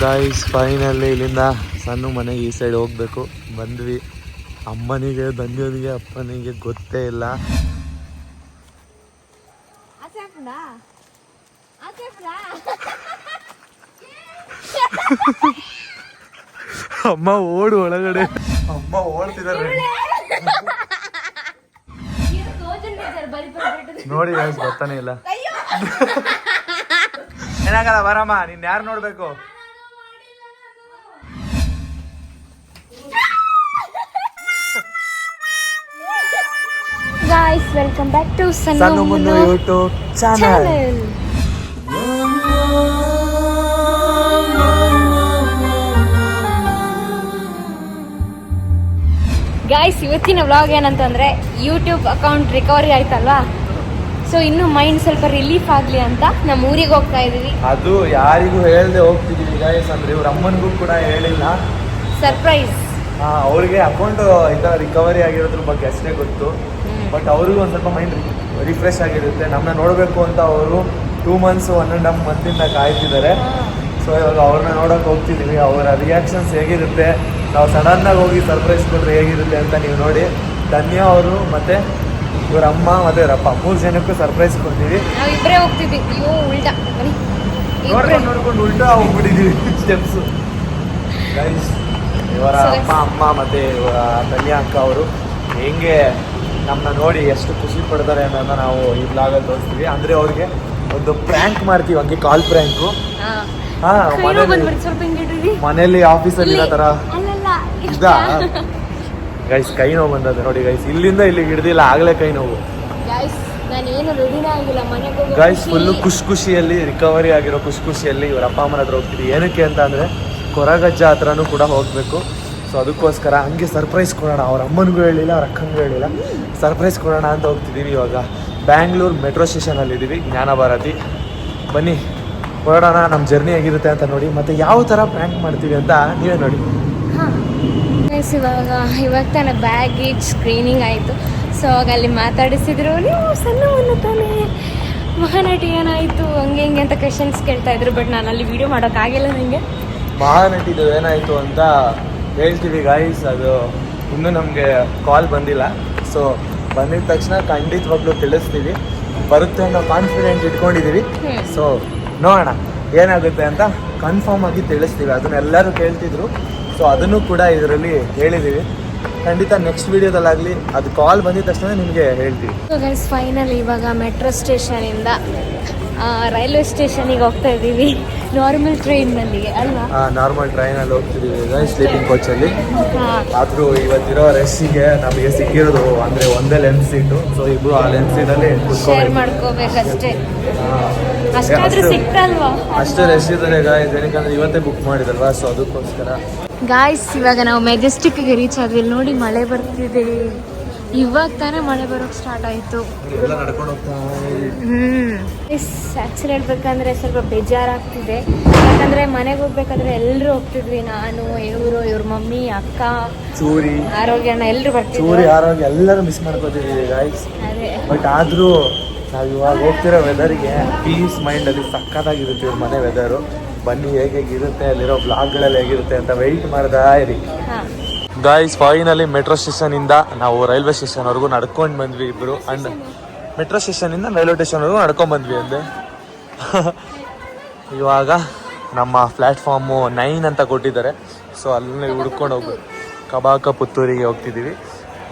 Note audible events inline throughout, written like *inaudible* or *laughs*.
Guys finally ಇಲ್ಲಿಂದ ಸಣ್ಣ ಮನೆಗೆ ಈ ಸೈಡ್ ಹೋಗ್ಬೇಕು. ಬಂದ್ವಿ. ಅಮ್ಮನಿಗೆ ಬಂದಿಯೋದಿಗೆ ಅಪ್ಪನಿಗೆ ಗೊತ್ತೇ ಇಲ್ಲ? *laughs* ಅಮ್ಮ ಓಡು ಒಳಗಡೆ. ಅಮ್ಮ ಓಡ್ತಿದ್ದಾರೆ. ನೋಡಿ ಗಾಯ್ಸ್ ಬರ್ತಾನೆ ಇಲ್ಲ. *laughs* ಏನಾಗಲ್ಲ ಬರಮ್ಮ. ನೀನ್ ಯಾರು ನೋಡ್ಬೇಕು? Welcome back to Sanna Munnu YouTube channel guys ಇವತ್ತಿನ ವ್ಲಾಗ್ ಏನಂತಂದ್ರೆ ಯೂಟ್ಯೂಬ್ ಅಕೌಂಟ್ ರಿಕವರಿ ಆಯ್ತಲ್ವಾ? ಸೊ ಇನ್ನು ಮೈಂಡ್ ಸ್ವಲ್ಪ ರಿಲೀಫ್ ಆಗಲಿ ಅಂತ ನಮ್ಮ ಊರಿಗೆ ಹೋಗ್ತಾ ಇದೀವಿ. ಅದು ಯಾರಿಗೂ ಹೇಳ್ದೆ ಹೋಗ್ತಿದೀವಿ ಗಾಯ್ಸ್ ಅಂದ್ರೆ ಇವ್ರ ಅಮ್ಮನಿಗೂ ಕೂಡ ಹೇಳಿಲ್ಲ. ಸರ್ಪ್ರೈಸ್ ಅವ್ರಿಗೆ ಅಕೌಂಟ್ ಇಂದ ರಿಕವರಿ ಆಗಿರೋದ್ರ ಬಗ್ಗೆ ಅಷ್ಟೇ ಗೊತ್ತು. ಬಟ್ ಅವ್ರಿಗೂ ಒಂದು ಸ್ವಲ್ಪ ಮೈಂಡ್ ರಿಫ್ರೆಶ್ ಆಗಿರುತ್ತೆ. ನಮ್ಮನ್ನ ನೋಡಬೇಕು ಅಂತ ಅವರು two months one and half ಮಂತಿಂದ ಕಾಯ್ತಿದ್ದಾರೆ. ಸೊ ಇವಾಗ ಅವ್ರನ್ನ ನೋಡೋಕೆ ಹೋಗ್ತಿದ್ದೀವಿ ಅವರ ರಿಯಾಕ್ಷನ್ಸ್ ಹೇಗಿರುತ್ತೆ? ನಾವು ಸಡನ್ನಾಗಿ ಹೋಗಿ ಸರ್ಪ್ರೈಸ್ ಕೊಟ್ಟರೆ ಹೇಗಿರುತ್ತೆ ಅಂತ ನೀವು ನೋಡಿ. ಧನ್ಯಾ ಅವರು ಮತ್ತು ಇವ್ರ ಅಮ್ಮ ಮತ್ತು ಇವರಪ್ಪ ಮೂರು ಜನಕ್ಕೂ ಸರ್ಪ್ರೈಸ್ ಕೊಡ್ತೀವಿ. ಇಬ್ಬರೇ ಹೋಗ್ತಿದ್ವಿ. ನೋಡ್ಕೊಂಡು ನೋಡ್ಕೊಂಡು ಉಲ್ಟಾ ಹೋಗ್ಬಿಟ್ಟಿದ್ದೀವಿ ಸ್ಟೆಪ್ಸು ಗೈಸ್ ಇವರ ಅಮ್ಮ ಅಮ್ಮ ಮತ್ತು ಇವರ ಧನ್ಯ ಅಕ್ಕ ಅವರು ಹೆಂಗೆ ನಮ್ಮನ್ನ ನೋಡಿ ಎಷ್ಟು ಖುಷಿ ಪಡ್ತಾರೆ ಅನ್ನೋದನ್ನ ನಾವು ಈ ಬ್ಲಾಗಲ್ಲಿ ತೋರಿಸ್ತೀವಿ. ಅಂದರೆ ಅವ್ರಿಗೆ ಒಂದು ಪ್ರ್ಯಾಂಕ್ ಮಾಡ್ತೀವಿ ಹಂಗೆ ಕಾಲ್ ಪ್ರ್ಯಾಂಕು ಹಾ. ಮನೇಲಿ ಹಿಂಗಿಡ್ರಿ ಮನೇಲಿ ಆಫೀಸಲ್ಲಿ ಇರೋ ಥರ ಅಲ್ಲಲ್ಲ ಇದ ಗೈಸ್ ಕೈ ನೋವು ಬಂದದ್ದು ನೋಡಿ ಗೈಸ್ ಇಲ್ಲಿಂದ ಇಲ್ಲಿ ಹಿಡ್ದಿಲ್ಲ ಆಗಲೇ ಕೈ ನೋವು. ಗೈಸ್. ಫುಲ್ಲು ಖುಷಿ. ಖುಷಿಯಲ್ಲಿ ರಿಕವರಿ ಆಗಿರೋ ಖುಷಿ ಖುಷಿಯಲ್ಲಿ ಇವ್ರ ಅಪ್ಪ ಅಮ್ಮನ ಹತ್ರ ಹೋಗ್ತೀವಿ ಏನಕ್ಕೆ ಅಂತ ಅಂದರೆ ಕೊರಗಜ್ಜ ಹತ್ರನೂ ಕೂಡ ಹೋಗಬೇಕು. ಸೊ ಅದಕ್ಕೋಸ್ಕರ ಹಂಗೆ ಸರ್ಪ್ರೈಸ್ ಕೊಡೋಣ. ಅವ್ರ ಅಮ್ಮನಿಗೂ ಹೇಳಿಲ್ಲ, ಅವ್ರ ಅಕ್ಕನಿಗೂ ಹೇಳಿಲ್ಲ. ಸರ್ಪ್ರೈಸ್ ಕೊಡೋಣ ಅಂತ ಹೋಗ್ತಿದ್ದೀವಿ ಇವಾಗ. ಬ್ಯಾಂಗ್ಳೂರ್ ಮೆಟ್ರೋ ಸ್ಟೇಷನಲ್ಲಿದ್ದೀವಿ ಜ್ಞಾನಭಾರತಿ ಜ್ಞಾನ ಭಾರತಿ ಬನ್ನಿ, ಹೊರಡೋಣ. ನಮ್ಮ ಜರ್ನಿ ಆಗಿರುತ್ತೆ ಅಂತ ನೋಡಿ. ಮತ್ತು ಯಾವ ಥರ ಪ್ಯಾಂಕ್ ಮಾಡ್ತೀವಿ ಅಂತ ನೀವೇ ನೋಡಿ. ಇವಾಗ ಇವಾಗ ತಾನೇ ಬ್ಯಾಗೇಜ್ ಸ್ಕ್ರೀನಿಂಗ್ ಆಯಿತು. ಸೊ ಅವಾಗ ಅಲ್ಲಿ ಮಾತಾಡಿಸಿದ್ರು, ನೀವು ಸಣ್ಣ ತಾನೇ. ಮಹಾನಟಿ ಏನಾಯಿತು ಹಂಗೆ ಹಿಂಗೆ ಅಂತ ಕ್ವೆಶನ್ಸ್ ಕೇಳ್ತಾ ಇದ್ರು ಬಟ್ ನಾನು ಅಲ್ಲಿ ವೀಡಿಯೋ ಮಾಡೋಕ್ಕಾಗಿಲ್ಲ ನನಗೆ ಮಹಾನಟಿದು ಏನಾಯಿತು ಅಂತ ಹೇಳ್ತೀವಿ ಗಾಯ್ಸ್ ಅದು ಇನ್ನೂ ನಮಗೆ ಕಾಲ್ ಬಂದಿಲ್ಲ. ಸೊ ಬಂದಿದ ತಕ್ಷಣ ಖಂಡಿತವಾಗ್ಲೂ ತಿಳಿಸ್ತೀವಿ. ಬರುತ್ತೆ ಅನ್ನೋ ಕಾನ್ಫಿಡೆಂಟ್ ಇಟ್ಕೊಂಡಿದ್ದೀವಿ. ಸೊ ನೋಡೋಣ ಏನಾಗುತ್ತೆ ಅಂತ ಕನ್ಫರ್ಮ್ ಆಗಿ ತಿಳಿಸ್ತೀವಿ. ಅದನ್ನೆಲ್ಲರೂ ಕೇಳ್ತಿದ್ರು. ಸೊ ಅದನ್ನು ಕೂಡ ಇದರಲ್ಲಿ ಹೇಳಿದ್ದೀವಿ ಖಂಡಿತ ನೆಕ್ಸ್ಟ್ ವಿಡಿಯೋದಲ್ಲಾಗ್ಲಿ ಅದು ಕಾಲ್ ಬಂದಿದ ತಕ್ಷಣ ನಿಮಗೆ ಹೇಳ್ತೀವಿ. ಗೈಸ್ ಫೈನಲ್ ಇವಾಗ ಮೆಟ್ರೋ ಸ್ಟೇಷನಿಂದ ರೈಲ್ವೆ ಸ್ಟೇಷನಿಗೆ ಹೋಗ್ತಾ ಇದ್ದೀವಿ. ನಾರ್ಮಲ್ ಟ್ರೈನ್ನಲ್ಲಿ ಅಲ್ವಾ? ನಾರ್ಮಲ್ ಟ್ರೈನಲ್ಲಿ ಹೋಗ್ತಿದ್ದೀವಿ ಸ್ಲೀಪಿಂಗ್ ಕೋಚ್ ಅಲ್ಲಿ. ಆದ್ರೂ ಇವತ್ತಿರೋ ರೆಸ್ಟಿಗೆ ನಮಗೆ ಸಿಕ್ಕಿರೋದು ಅಂದ್ರೆ ಒಂದೇ ಲೆನ್ಸ್ ಸೀಟು ಸೊ ಇಬ್ರು ಆ ಲೆನ್ಸ್ ಸೀಟ್ ಅಲ್ಲಿ ಕುತ್ಕೋಬೇಕು. ಮಾಡ್ಕೋಬೇಕಷ್ಟೇ. ಅಷ್ಟಾದ್ರೂ ಅಷ್ಟು- ಸಿಕ್ತಲ್ವಾ? ಅಷ್ಟೇ ರಶ್ ಇದ್ದಾರೆ ಗಾಯಸ್ ಏನಕ್ಕಂದ್ರೆ ಇವತ್ತೇ ಬುಕ್ ಮಾಡಿದಲ್ವಾ ಸೊ ಅದಕ್ಕೋಸ್ಕರ. ಗಾಯ್ಸ್ ಇವಾಗ ನಾವು ಮೆಜೆಸ್ಟಿಕ್ಗೆ ರೀಚ್ ಆದ್ವಿ. ನೋಡಿ ಮಳೆ ಬರ್ತಿದೆ. ಇವಾಗ ತಾನೇ ಮಳೆ ಬರೋಕ್ ಸ್ಟಾರ್ಟ್ ಆಯ್ತು. ಎಲ್ಲ ನಡ್ಕೊಂಡು ಹೋಗ್ತಾ ಹ್ಮ್. ಆಕ್ಚುಲಿ ಹೇಳ್ಬೇಕಂದ್ರೆ ಸ್ವಲ್ಪ ಬೇಜಾರಾಗ್ತಿದೆ. ಯಾಕಂದ್ರೆ ಮನೆಗೆ ಹೋಗ್ಬೇಕಾದ್ರೆ ಎಲ್ಲರೂ ಹೋಗ್ತಿದ್ವಿ. ನಾನು ಇವರು ಇವ್ರ ಮಮ್ಮಿ ಅಕ್ಕ ಚೂರಿ. ಆರೋಗ್ಯನ ಎಲ್ಲರೂ ಚೂರಿ ಆರೋಗ್ಯ ಎಲ್ಲರೂ ಮಿಸ್ ಮಾಡ್ಕೋತಿದ್ವಿ ಗಾಯ್ಸ್ ಬಟ್ ಆದ್ರೂ ನಾವು ಇವಾಗ ಹೋಗ್ತಿರೋ ವೆದರ್ಗೆ ಪೀಸ್ ಮೈಂಡಲ್ಲಿ ಸಕ್ಕತ್ತಾಗಿರುತ್ತೆ ಇವ್ರ ಮನೆ ವೆದರು ಬನ್ನಿ ಹೇಗೆ ಹೇಗಿರುತ್ತೆ ಅಲ್ಲಿರೋ ಬ್ಲಾಗ್ಗಳಲ್ಲಿ ಹೇಗಿರುತ್ತೆ ಅಂತ ವೆಯ್ಟ್ ಮಾಡ್ದಾ ಇರಿ. ಗಾಯ್ಸ್ ಫೈನಲಿ ಮೆಟ್ರೋ ಸ್ಟೇಷನಿಂದ ನಾವು ರೈಲ್ವೆ ಸ್ಟೇಷನ್ವರೆಗೂ ನಡ್ಕೊಂಡು ಬಂದ್ವಿ ಇಬ್ಬರು ಅಂಡ್ ಮೆಟ್ರೋ ಸ್ಟೇಷನಿಂದ ರೈಲ್ವೆ ಸ್ಟೇಷನ್ವರೆಗೂ ನಡ್ಕೊಂಡು ಬಂದ್ವಿ ಅಂದೆ. *laughs* ಇವಾಗ ನಮ್ಮ ಪ್ಲ್ಯಾಟ್ಫಾರ್ಮು ನೈನ್ ಅಂತ ಕೊಟ್ಟಿದ್ದಾರೆ. ಸೊ ಅಲ್ಲಿ ಹುಡ್ಕೊಂಡು ಹೋಗ್ಬೇಕು ಕಬಾಕ ಪುತ್ತೂರಿಗೆ ಹೋಗ್ತಿದ್ದೀವಿ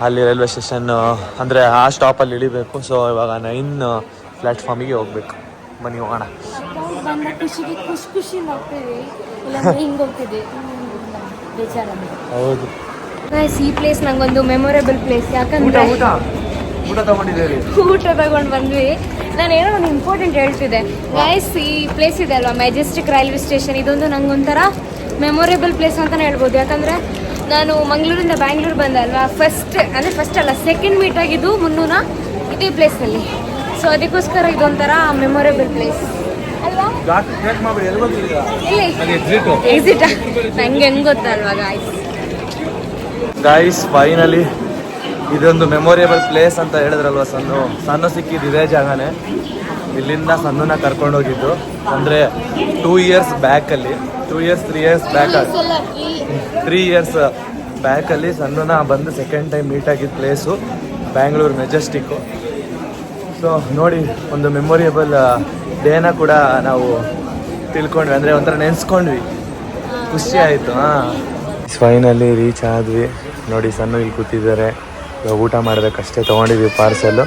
ಅಲ್ಲಿ ರೈಲ್ವೆ ಸ್ಟೇಷನ್ ಅಂದರೆ ಆ ಸ್ಟಾಪಲ್ಲಿ ಇಳಿಬೇಕು. ಸೊ ಇವಾಗ ನೈನ್ ಪ್ಲ್ಯಾಟ್ಫಾರ್ಮಿಗೆ ಹೋಗ್ಬೇಕು. ಬನ್ನಿ ಹೋಗೋಣ. ಹೌದು. ಗೈಸ್ ಈ ಪ್ಲೇಸ್ ನಂಗೊಂದು ಮೆಮೊರೇಬಲ್ ಪ್ಲೇಸ್ ಯಾಕಂದ್ರೆ ಊಟ ಊಟ? ತಗೊಂಡಿದ್ದೀವಿ ಊಟ ತಗೊಂಡು ಬಂದ್ವಿ. ನಾನು ಏನೋ ಒಂದು ಇಂಪಾರ್ಟೆಂಟ್ ಹೇಳ್ತಿದ್ದೆ. ಗೈಸ್ ಈ ಪ್ಲೇಸ್ ಇದೆ ಅಲ್ವಾ? ಮೆಜೆಸ್ಟಿಕ್ ರೈಲ್ವೆ ಸ್ಟೇಷನ್ ಇದೊಂದು ನಂಗೊಂಥರ ಮೆಮೊರೇಬಲ್ ಪ್ಲೇಸ್ ಅಂತಲೇ ಹೇಳ್ಬೋದು. ಯಾಕಂದರೆ ನಾನು ಮಂಗಳೂರಿಂದ ಬ್ಯಾಂಗ್ಳೂರು ಬಂದೆ ಅಲ್ವಾ? ಫಸ್ಟ್ ಅಂದರೆ ಫಸ್ಟ್ ಅಲ್ಲ ಸೆಕೆಂಡ್ ಮೀಟ್ ಆಗಿದ್ದು ಮುನ್ನೂನ ಇದೇ ಪ್ಲೇಸ್ನಲ್ಲಿ ಸೊ ಅದಕ್ಕೋಸ್ಕರ ಇದೊಂಥರ ಮೆಮೊರೇಬಲ್ ಪ್ಲೇಸ್ ಅಲ್ವಾ? ಎಕ್ಸಿಟ್ ನಂಗೆ ಹೆಂಗೆ ಗೊತ್ತಲ್ವಾ ಗಾಯ್ಸ್ ಗಾಯ್ಸ್ ಫೈನಲಿ ಇದೊಂದು ಮೆಮೊರಿಯಬಲ್ ಪ್ಲೇಸ್ ಅಂತ ಹೇಳಿದ್ರಲ್ವ ಸಣ್ಣ ಸಣ್ಣ ಸಿಕ್ಕಿದ್ದು ಇದೇ ಜಾಗನೇ. ಇಲ್ಲಿಂದ ಸಣ್ಣನ ಕರ್ಕೊಂಡು ಹೋಗಿದ್ದು ಅಂದರೆ two years ಬ್ಯಾಕಲ್ಲಿ two years three years back three years ಬ್ಯಾಕಲ್ಲಿ ಸಣ್ಣನ ಬಂದು ಸೆಕೆಂಡ್ ಟೈಮ್ ಮೀಟ್ ಆಗಿದ್ದ ಪ್ಲೇಸು ಬ್ಯಾಂಗ್ಳೂರು ಮೆಜೆಸ್ಟಿಕ್ಕು ಸೊ ನೋಡಿ, ಒಂದು ಮೆಮೊರಿಯಬಲ್ ಡೇನ ಕೂಡ ನಾವು ತಿಳ್ಕೊಂಡ್ವಿ. ಅಂದರೆ ಒಂಥರ ನೆನೆಸ್ಕೊಂಡ್ವಿ. ಖುಷಿ ಆಯಿತು, ಹಾಂ. ಫೈನಲ್ಲಿ ರೀಚ್ ಆದ್ವಿ. ನೋಡಿ ಸಣ್ಣ ಇಲ್ಲಿ ಕೂತಿದ್ದಾರೆ. ಇವಾಗ ಊಟ ಮಾಡಬೇಕಷ್ಟೇ ತೊಗೊಂಡಿದ್ವಿ ಪಾರ್ಸೆಲ್ಲು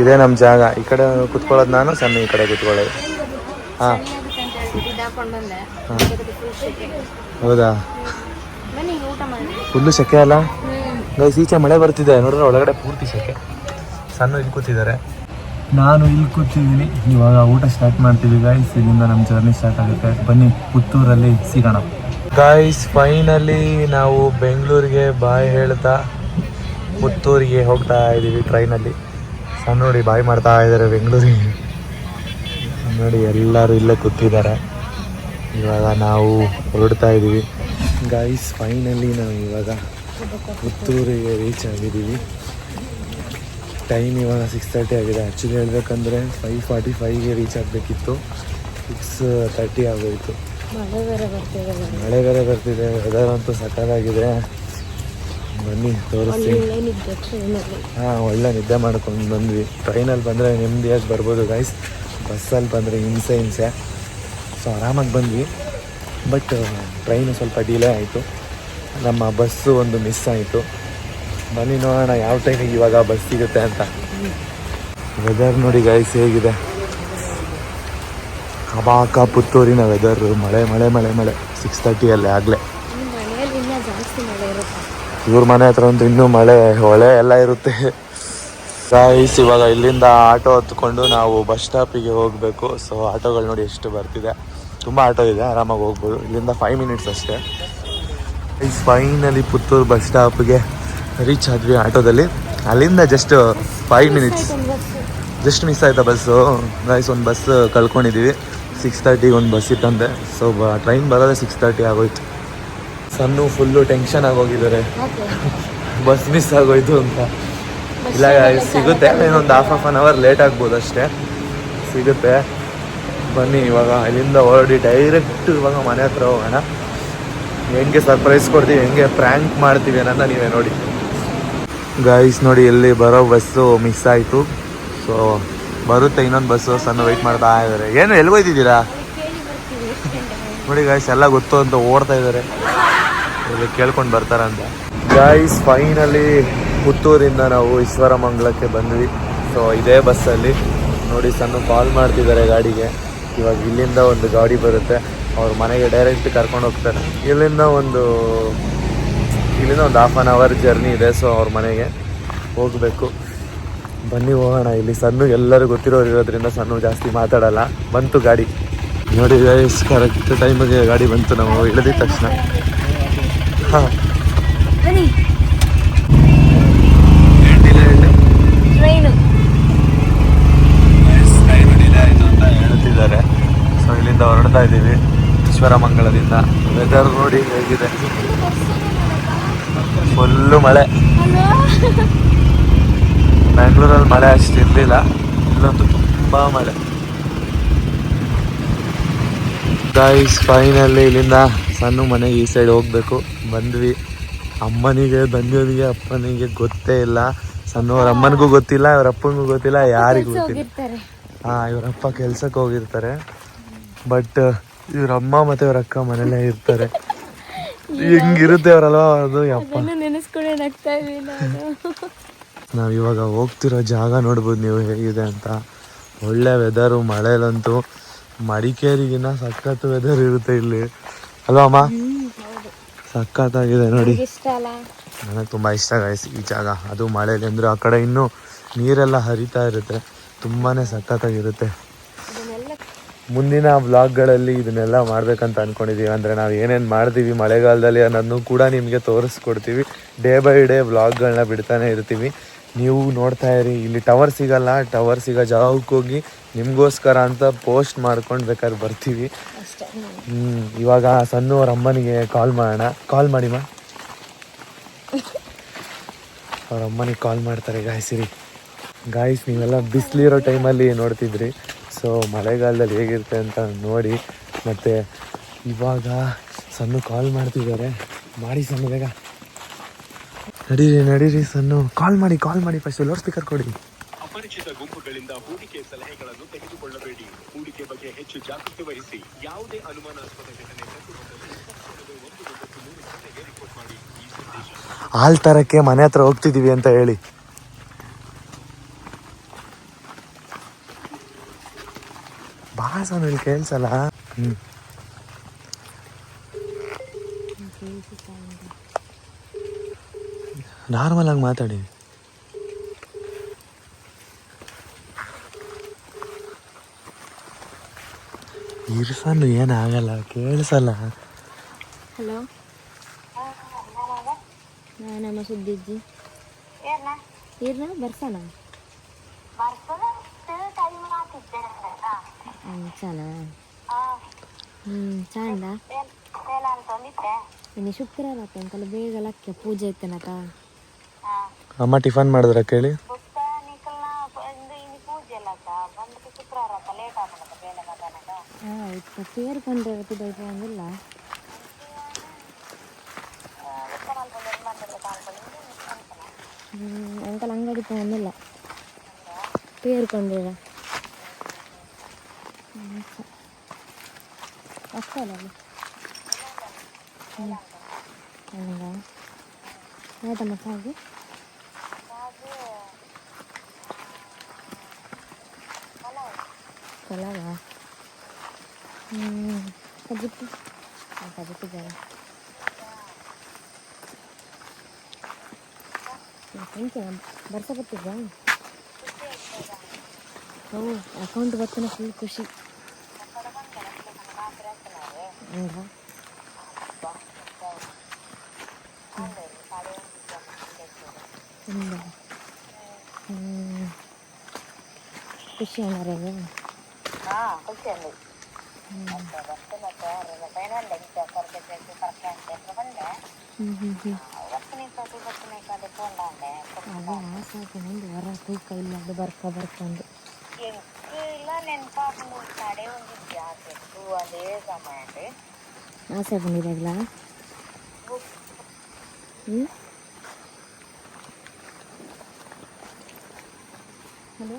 ಇದೇ ನಮ್ಮ ಜಾಗ. ಈ ಕಡೆ ಕುತ್ಕೊಳ್ಳೋದು ನಾನು, ಸಣ್ಣ ಈ ಕಡೆ ಕುತ್ಕೊಳ್ಳೋದು. ಹಾಂ. ಹೌದಾ? ಫುಲ್ಲು ಸೆಕೆ ಅಲ್ಲ? ಗೈಸ್ ಈಚೆ ಮಳೆ ಬರ್ತಿದೆ. ನೋಡಿದ್ರೆ ಒಳಗಡೆ ಪೂರ್ತಿ ಸೆಕೆ. ಸಣ್ಣ ಇಲ್ಲಿ ಕೂತಿದ್ದಾರೆ. ನಾನು ಇಲ್ಲಿ ಕೂತಿದ್ದೀನಿ. ಇವಾಗ ಊಟ ಸ್ಟಾರ್ಟ್ ಮಾಡ್ತೀವಿ ಗಾಯ್ಸ್ ಇಲ್ಲಿಂದ ನಮ್ಮ ಜರ್ನಿ ಸ್ಟಾರ್ಟ್ ಆಗುತ್ತೆ. ಬನ್ನಿ, ಪುತ್ತೂರಲ್ಲಿ ಸಿಗೋಣ. ಗಾಯ್ಸ್ ಫೈನಲಿ ನಾವು ಬೆಂಗಳೂರಿಗೆ ಬಾಯ್ ಹೇಳ್ತಾ ಪುತ್ತೂರಿಗೆ ಹೋಗ್ತಾ ಇದ್ದೀವಿ ಟ್ರೈನಲ್ಲಿ. ಸಣ್ಣ ನೋಡಿ ಬಾಯ್ ಮಾಡ್ತಾ ಇದ್ದಾರೆ ಬೆಂಗಳೂರಿಗೆ. ನೋಡಿ ಎಲ್ಲರೂ ಇಲ್ಲೇ ಕೂತಿದ್ದಾರೆ. ಇವಾಗ ನಾವು ಹೊರಡ್ತಾ ಇದ್ದೀವಿ ಗಾಯ್ಸ್ ಫೈನಲಿ ನಾವು ಇವಾಗ ಪುತ್ತೂರಿಗೆ ರೀಚ್ ಆಗಿದ್ದೀವಿ. ಟೈಮ್ ಇವಾಗ ಸಿಕ್ಸ್ ತರ್ಟಿ ಆಗಿದೆ. ಆ್ಯಕ್ಚುಲಿ ಹೇಳಬೇಕಂದ್ರೆ ಫೈವ್ ಫಾರ್ಟಿ ಫೈವ್ಗೆ ರೀಚ್ ಆಗಬೇಕಿತ್ತು. ಸಿಕ್ಸ್ ತರ್ಟಿ ಆಗೋಯಿತು. ಮಳೆ ಬೇರೆ ಬರ್ತಿದೆ ವೆದರ್ ಅಂತೂ ಸಕ್ಕತ್ತಾಗಿದೆ ಬನ್ನಿ ತೋರಿಸ್ತೀನಿ. ಹಾ ಹಾಂ ಒಳ್ಳೆ ನಿದ್ದೆ ಮಾಡ್ಕೊಂಡು ಬಂದ್ವಿ. ಟ್ರೈನಲ್ಲಿ ಬಂದರೆ ನೆಮ್ಮದಿಯಾಗಿ ಬರ್ಬೋದು ಗೈಸ್ ಬಸ್ಸಲ್ಲಿ ಬಂದರೆ ಹಿಂಸೆ ಹಿಂಸೆ. ಸೊ ಆರಾಮಾಗಿ ಬಂದ್ವಿ. ಬಟ್ ಟ್ರೈನು ಸ್ವಲ್ಪ ಡಿಲೇ ಆಯಿತು. ನಮ್ಮ ಬಸ್ಸು ಒಂದು ಮಿಸ್ ಆಯಿತು. ಬನ್ನಿ ನೋಡೋಣ ಯಾವ ಟೈಮಿಗೆ ಇವಾಗ ಬಸ್ ಸಿಗುತ್ತೆ ಅಂತ. ವೆದರ್ ನೋಡಿ ಗೈಸ್ ಹೇಗಿದೆ? ಅಬಾಕ ಪುತ್ತೂರಿನ ವೆದರ್ ಮಳೆ ಮಳೆ ಮಳೆ. ಮಳೆ ಸಿಕ್ಸ್ ತರ್ಟಿಯಲ್ಲಿ ಆಗಲೇ. ಇವ್ರ ಮನೆ ಹತ್ರ ಅಂತೂ ಇನ್ನೂ ಮಳೆ ಹೊಳೆ ಎಲ್ಲ ಇರುತ್ತೆ. ಗಾಯ್ಸ್ ಇವಾಗ ಇಲ್ಲಿಂದ ಆಟೋ ಹತ್ಕೊಂಡು ನಾವು ಬಸ್ ಸ್ಟಾಪಿಗೆ ಹೋಗಬೇಕು. ಸೊ ಆಟೋಗಳು ನೋಡಿ ಎಷ್ಟು ಬರ್ತಿದೆ. ತುಂಬ ಆಟೋ ಇದೆ ಆರಾಮಾಗಿ ಹೋಗ್ಬೋದು. ಇಲ್ಲಿಂದ ಫೈವ್ ಮಿನಿಟ್ಸ್ ಅಷ್ಟೇ. ಗೈಸ್ ಫೈನಲಿ ಪುತ್ತೂರು ಬಸ್ ಸ್ಟಾಪ್ಗೆ ರೀಚ್ ಆದ್ವಿ ಆಟೋದಲ್ಲಿ. ಅಲ್ಲಿಂದ just five minutes just miss ಆಯಿತಾ ಬಸ್ಸು ಗೈಸ್ ಒಂದು ಬಸ್ ಕಳ್ಕೊಂಡಿದ್ದೀವಿ ಸಿಕ್ಸ್ ತರ್ಟಿಗೆ ಒಂದು ಬಸ್ ಇತ್ತಂತೆ ಸೊ ಬ ಟ್ರೈನ್ ಬರೋದೇ ಸಿಕ್ಸ್ ತರ್ಟಿ ಆಗೋಯ್ತು. ಸಣ್ಣ ಫುಲ್ಲು ಟೆನ್ಷನ್ ಆಗೋಗಿದ್ದಾರೆ. ಬಸ್ ಮಿಸ್ ಆಗೋಯ್ತು ಅಂತ. ಇಲ್ಲ ಸಿಗುತ್ತೆ. ಇನ್ನೊಂದು half of an hour late ಆಗ್ಬೋದು ಅಷ್ಟೇ. ಸಿಗುತ್ತೆ. ಬನ್ನಿ ಇವಾಗ ಇಲ್ಲಿಂದ ಹೊರಡಿ ಡೈರೆಕ್ಟ್ ಇವಾಗ ಮನೆ ಹತ್ರ ಹೋಗೋಣ. ಹೆಂಗೆ ಸರ್ಪ್ರೈಸ್ ಕೊಡ್ತೀವಿ ಹೆಂಗೆ ಪ್ರ್ಯಾಂಕ್ ಮಾಡ್ತೀವಿ ಅನ್ನೋದನ್ನ ನೀವೇ ನೋಡಿ. ಗಾಯ್ಸ್ ನೋಡಿ ಎಲ್ಲಿ ಬರೋ ಬಸ್ಸು ಮಿಸ್ ಆಯಿತು. ಸೊ ಬರುತ್ತೆ, ಇನ್ನೊಂದು ಬಸ್ಸು ಸಣ್ಣ ವೆಯ್ಟ್ ಮಾಡ್ತಾ ಇದ್ದಾರೆ. ಏನು ಎಲ್ಲಿ ಹೋಯ್ತಿದ್ದೀರಾ? ನೋಡಿ ಗಾಯ್ಸ್ ಎಲ್ಲ ಗೊತ್ತು ಅಂತ ಓಡ್ತಾ ಇದ್ದಾರೆ. ಇಲ್ಲಿ ಕೇಳ್ಕೊಂಡು ಬರ್ತಾರಂತ. ಗಾಯ್ಸ್ ಫೈನಲಿ ಪುತ್ತೂರಿಂದ ನಾವು ಈಶ್ವರಮಂಗಲಕ್ಕೆ ಬಂದ್ವಿ. ಸೊ ಇದೇ ಬಸ್ಸಲ್ಲಿ ನೋಡಿ ಸಣ್ಣ ಕಾಲ್ ಮಾಡ್ತಿದ್ದಾರೆ ಗಾಡಿಗೆ. ಇವಾಗ ಇಲ್ಲಿಂದ ಒಂದು ಗಾಡಿ ಬರುತ್ತೆ. ಅವ್ರ ಮನೆಗೆ ಡೈರೆಕ್ಟ್ ಕರ್ಕೊಂಡು ಹೋಗ್ತಾರೆ. ಇಲ್ಲಿಂದ ಒಂದು ಇಲ್ಲಿಂದ ಒಂದು ಹಾಫ್ ಆನ್ ಅವರ್ ಜರ್ನಿ ಇದೆ ಸೊ ಅವ್ರ ಮನೆಗೆ ಹೋಗಬೇಕು. ಬನ್ನಿ ಹೋಗೋಣ. ಇಲ್ಲಿ ಸಣ್ಣ ಎಲ್ಲರೂ ಗೊತ್ತಿರೋರು ಇರೋದ್ರಿಂದ ಸಣ್ಣ ಜಾಸ್ತಿ ಮಾತಾಡಲ್ಲ. ಬಂತು ಗಾಡಿ. ನೋಡಿ ಗೈಸ್ ಕರೆಕ್ಟ್ ಟೈಮಿಗೆ ಗಾಡಿ ಬಂತು ನಾವು. ಇಳಿದಿದ ತಕ್ಷಣ. ಹಾಂ. ಟ್ರೈನು. ಹೇಳ್ತಿದ್ದಾರೆ. ಸೊ ಇಲ್ಲಿಂದ ಹೊರಡ್ತಾ ಇದ್ದೀವಿ. ಈಶ್ವರಮಂಗಳದಿಂದ ವೆದರ್ ನೋಡಿ ಹೇಗಿದೆ. ಫುಲ್ಲು ಮಳೆ. ಬ್ಯಾಂಗ್ಳೂರಲ್ಲಿ ಮಳೆ ಅಷ್ಟು ಇರಲಿಲ್ಲ. ಇಲ್ಲಂತೂ ತುಂಬ ಮಳೆ. ಗೈಸ್ ಫೈನಲ್ಲಿ ಇಲ್ಲಿಂದ ಸಣ್ಣ ಮನೆಗೆ ಈ ಸೈಡ್ ಹೋಗ್ಬೇಕು. ಬಂದ್ವಿ. ಅಮ್ಮನಿಗೆ ಬಂದಿಯೋರಿಗೆ ಅಪ್ಪನಿಗೆ ಗೊತ್ತೇ ಇಲ್ಲ. ಸಣ್ಣವ್ರ ಅಮ್ಮನಿಗೂ ಗೊತ್ತಿಲ್ಲ ಇವ್ರ ಅಪ್ಪನಿಗೂ ಗೊತ್ತಿಲ್ಲ ಯಾರಿಗೂ ಗೊತ್ತಿಲ್ಲ. ಹಾಂ ಇವರಪ್ಪ ಕೆಲ್ಸಕ್ಕೆ ಹೋಗಿರ್ತಾರೆ. ಬಟ್ ಇವ್ರ ಅಮ್ಮ ಮತ್ತೆ ಇವ್ರ ಅಕ್ಕ ಮನೇಲೇ ಇರ್ತಾರೆ. *laughs* ಹೆಂಗಿರುತ್ತೆ ಅವರಲ್ವ ಅದು ಯಪ್ಪ. *laughs* ನಾವು ಇವಾಗ ಹೋಗ್ತಿರೋ ಜಾಗ ನೋಡ್ಬೋದು ನೀವು ಹೇಗಿದೆ ಅಂತ. ಒಳ್ಳೆ ವೆದರು ಮಳೆಲಂತೂ ಮಡಿಕೇರಿಗಿನ್ನ ಸಖತ್ ವೆದರ್ ಇರುತ್ತೆ ಇಲ್ಲಿ. ಅಲ್ವಾ ಅಮ್ಮ? ಸಖತ್ತಾಗಿದೆ ನೋಡಿ. ನನಗೆ ತುಂಬ ಇಷ್ಟ ಗಾಯಿಸಿ ಈ ಜಾಗ. ಅದು ಮಳೆಯಲ್ಲಿ ಅಂದರೆ ಆ ಕಡೆ ಇನ್ನೂ ನೀರೆಲ್ಲ ಹರಿತಾ ಇರುತ್ತೆ. ತುಂಬಾ ಸಖತ್ತಾಗಿರುತ್ತೆ. ಮುಂದಿನ ವ್ಲಾಗ್ಗಳಲ್ಲಿ ಇದನ್ನೆಲ್ಲ ಮಾಡ್ಬೇಕಂತ ಅನ್ಕೊಂಡಿದ್ದೀವಿ ಅಂದರೆ ನಾವು ಏನೇನು ಮಾಡ್ತೀವಿ ಮಳೆಗಾಲದಲ್ಲಿ ಅನ್ನೋದನ್ನು ಕೂಡ ನಿಮಗೆ ತೋರಿಸ್ಕೊಡ್ತೀವಿ. ಡೇ ಬೈ ಡೇ ವ್ಲಾಗ್ಗಳನ್ನ ಬಿಡ್ತಾನೆ ಇರ್ತೀವಿ. ನೀವು ನೋಡ್ತಾ ಇರಿ ಇಲ್ಲಿ ಟವರ್ ಸಿಗಲ್ಲ ಟವರ್ ಸಿಗೋ ಜಾಗಕ್ಕೆ ಹೋಗಿ ನಿಮಗೋಸ್ಕರ ಅಂತ ಪೋಸ್ಟ್ ಮಾಡ್ಕೊಂಡು ಬೇಕಾದ್ರೆ ಬರ್ತೀವಿ. ಹ್ಮ್, ಇವಾಗ ಸಣ್ಣ ಅವ್ರ ಅಮ್ಮನಿಗೆ ಕಾಲ್ ಮಾಡೋಣ. ಕಾಲ್ ಮಾಡಿಮ್ಮ. ಅವ್ರ ಅಮ್ಮನಿಗೆ ಕಾಲ್ ಮಾಡ್ತಾರೆ ಗಾಯ್ಸಿರಿ ಗಾಯ್ಸ್ ನೀವೆಲ್ಲ ಬಿಸಿಲಿರೋ ಟೈಮಲ್ಲಿ ನೋಡ್ತಿದ್ರಿ. ಸೊ ಮಳೆಗಾಲದಲ್ಲಿ ಹೇಗಿರುತ್ತೆ ಅಂತ ನೋಡಿ. ಮತ್ತು ಇವಾಗ ಸಣ್ಣ ಕಾಲ್ ಮಾಡ್ತಿದ್ದಾರೆ. ಮಾಡಿ ಸಣ್ಣ ಬೇಗ. ನಡೀರಿ ನಡೀರಿ ಸನ್ನು. ಕಾಲ್ ಮಾಡಿ ಕಾಲ್ ಮಾಡಿ ಫಸ್ಟ್ ಲೋರ್ ಸ್ಪೀಕರ್ ಕೊಡಿ. ಅಪರಿಚಿತ ಗುಂಪುಗಳಿಂದ ಹೂಡಿಕೆ ಸಲಹೆಗಳನ್ನು ತೆಗೆದುಕೊಳ್ಳಬೇಡಿ. ಹೂಡಿಕೆ ಬಗ್ಗೆ ಹೆಚ್ಚು ಜಾಗೃತಿ ವಹಿಸಿ. ಯಾವುದೇ ಅನುಮಾನಾಸ್ಪದ ಘಟನೆ ಹಾಲ್ ತರಕ್ಕೆ ಮನೆ ಹತ್ರ ಹೋಗ್ತಿದೀವಿ ಅಂತ ಹೇಳಿ. ಬಾ ಸಣ್ಣ ಕೇಳ್ಸಲ್ಲ? ಹ್ಮ್. ನಾರ್ಮಲ್ ಆಗಿ ಮಾತಾಡಿ. ಇರ್ಸನ್ನು ಏನಾಗಲ್ಲ ಕೇಳಿಸಲ್ಲ. ಹಲೋ? ನಮ್ಮ ಸುದ್ದಿಜ್ಜಿ ಇರ್ನ? ಬರ್ಸಣ ಹ್ಞೂ ಚಾನ. ಹ್ಞೂ ಚಂದ. ಇನ್ನು ಶುಕ್ರವಾರ ಆತ ಅಂಕಲ್ ಬೇಗ ಲಕ್ಕೆ ಪೂಜೆ ಇತ್ತನಕ ಅಮ್ಮ ಟಿಫನ್ ಮಾಡಿದ್ರ ಕೇಳಿ ಹಾಂ ಇತ್ತು ಪೇರ್ ಕಂಡ್ರೆ ಬೈಪ ಅಂದಿಲ್ಲ ಹ್ಞೂ ಅಂಕಲ್ ಅಂಗಡಿ ತಗೊಂಡಿಲ್ಲ ಪೇರ್ ಕೊಂಡಿರ ಅಷ್ಟಲ್ಲ ಹ್ಞೂ ಹಂಗ ಆಯ್ತಮ್ಮ ಸಾಗು ಪಲಾವ ಹ್ಞೂ ಕಜಿಪ್ಪು ಹಾಂ ಕಜಿಪ್ಪು ಜರ ಥ್ಯಾಂಕ್ ಯು ಬರ್ಸ ಬರ್ತಿದ್ದ ಓ ಅಕೌಂಟ್ ಬರ್ತಾನೆ ಫುಲ್ ಖುಷಿ ಹೌದಾ ಹ್ಞೂ ಹ್ಞೂ ಖುಷಿ ಹಂಗಾರೆ ಹ್ಞೂ ಹ್ಞೂ ಹ್ಞೂ ಅದೇ ಆಸೆ ಆಯ್ತು ಬರ್ತಾ ಹೊರ ತೂಕ ಇಲ್ಲ ಅದು ಬರ್ಕ ಬರ್ಕೊಂಡು ಆಸೆ ಬಂದಿರಲ್ಲ ಹ್ಞೂ ಹಲೋ ಹಲೋ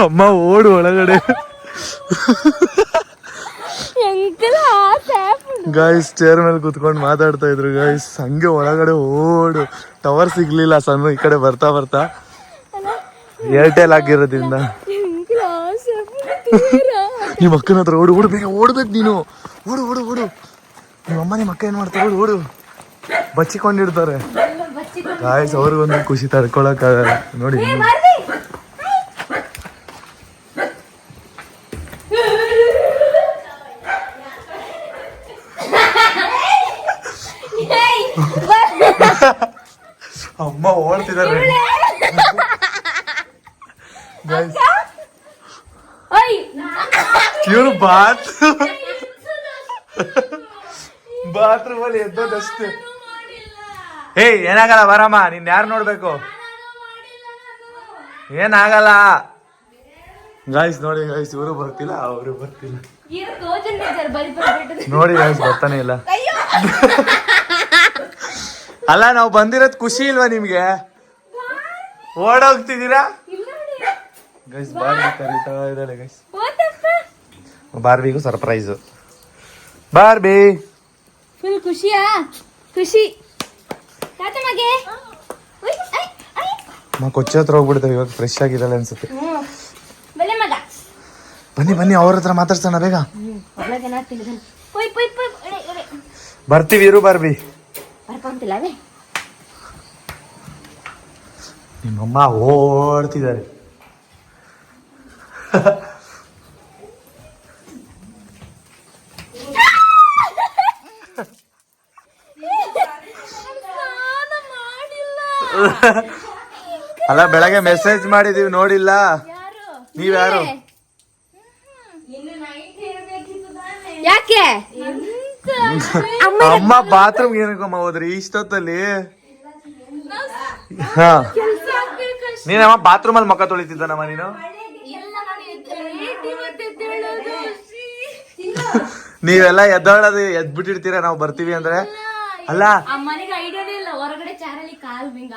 ಅಮ್ಮ ಓಡು ಒಳಗಡೆ ಗಾಯ್ಸ್ ಚೇರ್ ಮೇಲೆ ಕುತ್ಕೊಂಡು ಮಾತಾಡ್ತಾ ಇದ್ರು ಗಾಯ್ಸ್ ಹಂಗೆ ಒಳಗಡೆ ಓಡು ಟವರ್ ಸಿಗ್ಲಿಲ್ಲ ಸಣ್ಣ ಈ ಕಡೆ ಬರ್ತಾ ಬರ್ತಾ ಏರ್ಟೆಲ್ ಆಗಿರೋದ್ರಿಂದ ನಿಮ್ಮ ಅಕ್ಕನ ಹತ್ರ ಓಡು ಓಡು ಬೇಗ ಓಡ್ಬೇಕು ನೀನು ಓಡು ಓಡು ಓಡು ನಿಮ್ಮ ಅಮ್ಮ ನಿಮ್ಮ ಅಕ್ಕ ಏನ್ ಮಾಡ್ತಾರೆ ಓಡು ಓಡು ಬಚ್ಚಿಕೊಂಡಿರ್ತಾರೆ. ಗಾಯ್ಸ್ ಅವ್ರಿಗೊಂದು ಖುಷಿ ತಡ್ಕೊಳಕ್ ಆಗಲ್ಲ ನೋಡಿ *laughs* ಅಮ್ಮ ಓಡ್ತಿದ್ದಾರೆ. ಇವ್ರು ಬಾತ್ *laughs* ಬಾತ್ರೂಮ್ ಅಲ್ಲಿ ಎದ್ದೋದಷ್ಟೇ ಏಯ್ ಏನಾಗಲ್ಲ ಬರಮ್ಮ ನಿನ್ ಯಾರು ನೋಡ್ಬೇಕು? ಏನಾಗಲ್ಲ. ಗಾಯ್ಸ್ ನೋಡಿ ಗಾಯ್ಸ್ ಇವರು ಬರ್ತಿಲ್ಲ ಅವರು ಬರ್ತಿಲ್ಲ. ನೋಡಿ ಗಾಯ್ಸ್ ಬರ್ತಾನೆ ಇಲ್ಲ. ಅಲ್ಲ ನಾವು ಬಂದಿರೋದ್ ಖುಷಿ ಇಲ್ವಾ ನಿಮ್ಗೆ? ಓಡೋಗ್ತಿದ್ದೀರಾ? ಗೈಸ್ ಬಾರ್ಬಿ ಕರೀತಾ ಇದ್ದಾಳೆ ಗೈಸ್ ಬಾರ್ಬಿಗೂ ಸರ್ಪ್ರೈಸ್ ಬಾರ್ಬಿ. ಫುಲ್ ಖುಷಿಯಾ? ಖುಷಿ. ಮಾ ಕೊಚ್ಚಿ ಹತ್ರ ಹೋಗ್ಬಿಡ್ತೇವೆ ಇವಾಗ ಫ್ರೆಶ್ ಆಗಿರಲ್ಲ ಅನ್ಸುತ್ತೆ. ಬನ್ನಿ ಬನ್ನಿ ಅವ್ರ ಹತ್ರ ಮಾತಾಡ್ಸೋಣ ಬೇಗ. ಬರ್ತೀವಿ ಇರು ಬರ್ಬಿ ನಿಮ್ಮಮ್ಮ ಓಡ್ತಿದ್ದಾರೆ. *laughs* ಅಲ್ಲ ಬೆಳಗ್ಗೆ ಮೆಸೇಜ್ ಮಾಡಿದೀವಿ ನೋಡಿಲ್ಲ. ನೀವ್ಯಾರು ಯಾಕೆ? ಅಮ್ಮ ಬಾತ್ರೂಮ್ ಏನಕ್ಕಮ್ಮ ಹೋದ್ರಿ? ಇಷ್ಟೊತ್ತಲ್ಲಿ? ಹಾ. ನೀನಮ್ಮ ಬಾತ್ರೂಮ್ ಅಲ್ಲಿ ಮುಖ ತೊಳಿತಿದ್ದಾನಮ್ಮ ನೀನು? ನೀವೆಲ್ಲ ಎದ್ದೋಳದು ಎದ್ಬಿಟ್ಟಿರ್ತೀರ? ನಾವು ಬರ್ತೀವಿ ಅಂದ್ರೆ? ಅಲ್ಲ? ಮನೆಗೆ ಐಡಿಯಾನೇ ಇಲ್ಲ. ಹೊರಗಡೆ ಚಾರಲ್ಲಿ ಕಾಲ್ ಹಿಂಗ್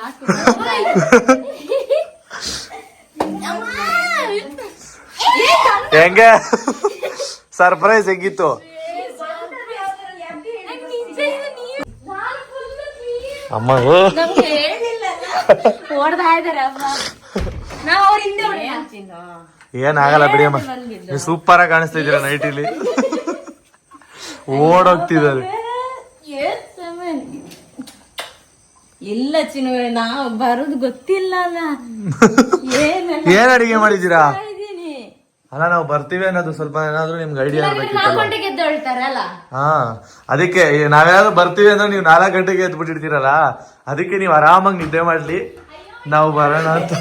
ಹೆಂಗೆ? ಸರ್ಪ್ರೈಸ್ ಹೆಂಗಿತ್ತು? ಅಮ್ಮ ಇದಾರೆ ಏನಾಗಲ್ಲ ಬಿಡಿ ಅಮ್ಮ. ನೀವು ಸೂಪರ್ ಆಗಿ ಕಾಣಿಸ್ತಾ ಇದ್ದೀರಾ ಇಲ್ಲಿ? ಓಡೋಗ್ತಿದ್ದಾರೆ. ಇಲ್ಲ ಚಿನ್ನು ನಾವು ಬರೋದು ಗೊತ್ತಿಲ್ಲ ಅಲ್ಲ ಏನ್ ಅಡಿಗೆ ಮಾಡಿದ್ದೀರಾ? ಅಲ್ಲ ನಾವು ಬರ್ತೀವಿ ಅನ್ನೋದು ಸ್ವಲ್ಪ ಏನಾದ್ರು ನಿಮ್ಗೆ ಐಡಿಯಾ ಎದ್ದು ಹಾ ಅದಕ್ಕೆ ನಾವ್ಯಾರು ಬರ್ತೀವಿ ಅಂದ್ರೆ ನೀವು ನಾಲ್ಕು ಗಂಟೆಗೆ ಎದ್ಬಿಟ್ಟಿರ್ತೀರಲ್ಲ ಅದಕ್ಕೆ ನೀವು ಆರಾಮಾಗಿ ನಿದ್ದೆ ಮಾಡ್ಲಿ. ನಾವು ಬರೋಣ ಅಂತ.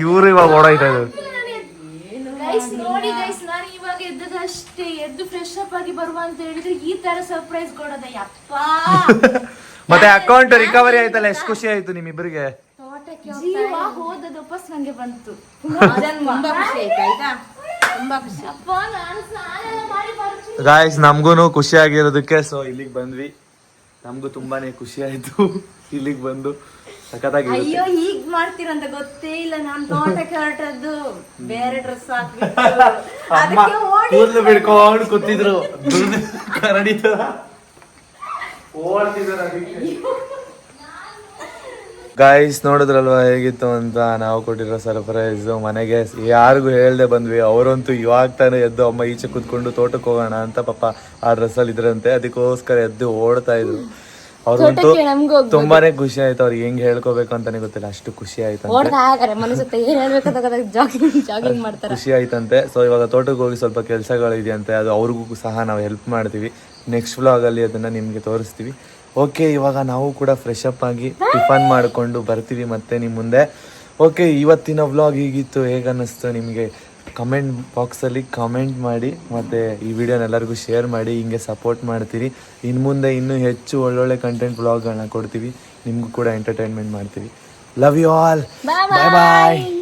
ಇವರು ಇವಾಗ ಓಡಾಯ್ತಾ ಇದ್ದಾರೆ. ಎದ್ದದಷ್ಟೇ ಎದ್ದು ಫ್ರೆಶ್ ಅಪ್ ಆಗಿ ಬರುವ ಅಂತ ಹೇಳಿದ್ರೆ ಈ ತರ ಸರ್ಪ್ರೈಸ್ ಕೊಡೋದ ಅಪ್ಪ ಮತ್ತೆ ಅಕೌಂಟ್ ರಿಕವರಿ ಆಯ್ತಲ್ಲ ಎಷ್ಟು ಖುಷಿ ಆಯ್ತು ನಿಮ್ಮಿಬ್ಬರಿಗೆ ಜೀವ ಹೋದದ್ದು ವಾಪಸ್ ನಂಗೆ ಬಂತು. ತುಂಬಾ ಖುಷಿ ಆಯ್ತು ಆಯ್ತಾ? ತುಂಬಾ ಖುಷಿ. ಅಪ್ಪ ನಾನು ಸ್ನಾನ ಎಲ್ಲ ಮಾಡಿ ಬರ್ತೀನಿ. ಗಾಯ್ಸ್ ನಮ್ಗೂನು ಖುಷಿ ಆಗಿರೋದಕ್ಕೆ ಸೊ ಇಲ್ಲಿಗೆ ಬಂದ್ವಿ. ನಮ್ಗೂ ತುಂಬಾನೇ ಖುಷಿ ಆಯ್ತು. *laughs* ಇಲ್ಲಿಗೆ ಬಂದು ಸಖತ್ತಾಗಿ ಅಯ್ಯೋ ಹೀಗ್ ಮಾಡ್ತೀರಂತ ಗೊತ್ತೇ ಇಲ್ಲ. ನಾನು *laughs* ತೋಟಕ್ಕೆ ಹೊರಟದ್ದು ಬೇರೆ ಡ್ರೆಸ್ ಹಾಕ್ಬಿಟ್ಟು. ಅದಕ್ಕೆ ಕೂದಲು ಬಿಡ್ಕೊಂಡು ಕೂತಿದ್ರು. ಕರಡಿ ತರ. ಗಾಯ್ಸ್ ನೋಡಿದ್ರಲ್ವಾ ಹೇಗಿತ್ತು ಅಂತ? ನಾವು ಕೊಟ್ಟಿರೋ ಸರ್ಪ್ರೈಸ್ ಮನೆಗೆ ಯಾರಿಗೂ ಹೇಳ್ದೆ ಬಂದ್ವಿ. ಅವರಂತೂ ಇವಾಗ ತಾನೇ ಎದ್ದು ಅಮ್ಮ ಈಚೆ ಕುತ್ಕೊಂಡು ತೋಟಕ್ಕೆ ಹೋಗೋಣ ಅಂತ ಪಾಪ ಆ ಡ್ರೆಸ್ಸಲ್ಲಿ ಇದ್ರಂತೆ. ಅದಕ್ಕೋಸ್ಕರ ಎದ್ದು ಓಡ್ತಾ ಇದ್ರು. ಅವ್ರಿಗಂತೂ ಹೋಗ್ಬೋದು. ತುಂಬಾನೇ ಖುಷಿ ಆಯ್ತು ಅವ್ರಿಗೆ ಹೆಂಗ್ ಹೇಳ್ಕೋಬೇಕು ಅಂತಾನೆ ಗೊತ್ತಿಲ್ಲ. ಅಷ್ಟು ಖುಷಿ ಆಯ್ತು ಖುಷಿ ಆಯ್ತಂತೆ ಸೊ ಇವಾಗ ತೋಟಕ್ಕೆ ಹೋಗಿ ಸ್ವಲ್ಪ ಕೆಲಸಗಳಿದೆಯಂತೆ ಅದು ಅವ್ರಿಗೂ ಸಹ ನಾವು ಹೆಲ್ಪ್ ಮಾಡ್ತೀವಿ. ನೆಕ್ಸ್ಟ್ ವ್ಲಾಗಲ್ಲಿ ಅದನ್ನ ನಿಮಗೆ ತೋರಿಸ್ತೀವಿ. ಓಕೆ ಇವಾಗ ನಾವು ಕೂಡ ಫ್ರೆಶ್ ಅಪ್ ಆಗಿ ಟಿಫನ್ ಮಾಡಿಕೊಂಡು ಬರ್ತೀವಿ ಮತ್ತೆ ನಿಮ್ಮ ಮುಂದೆ. ಓಕೆ ಇವತ್ತಿನ ವ್ಲಾಗ್ ಹೀಗಿತ್ತು. ಹೇಗನ್ನಿಸ್ತು ನಿಮಗೆ? ಕಮೆಂಟ್ ಬಾಕ್ಸಲ್ಲಿ ಕಮೆಂಟ್ ಮಾಡಿ ಮತ್ತು ಈ ವಿಡಿಯೋನ ಎಲ್ಲರಿಗೂ ಶೇರ್ ಮಾಡಿ ಹಿಂಗೆ ಸಪೋರ್ಟ್ ಮಾಡ್ತೀರಿ. ಇನ್ನು ಮುಂದೆ ಇನ್ನೂ ಹೆಚ್ಚು ಒಳ್ಳೊಳ್ಳೆ ಕಂಟೆಂಟ್ ಬ್ಲಾಗ್ಗಳನ್ನ ಕೊಡ್ತೀವಿ. ನಿಮಗೂ ಕೂಡ ಎಂಟರ್ಟೈನ್ಮೆಂಟ್ ಮಾಡ್ತೀವಿ. Love you all bye bye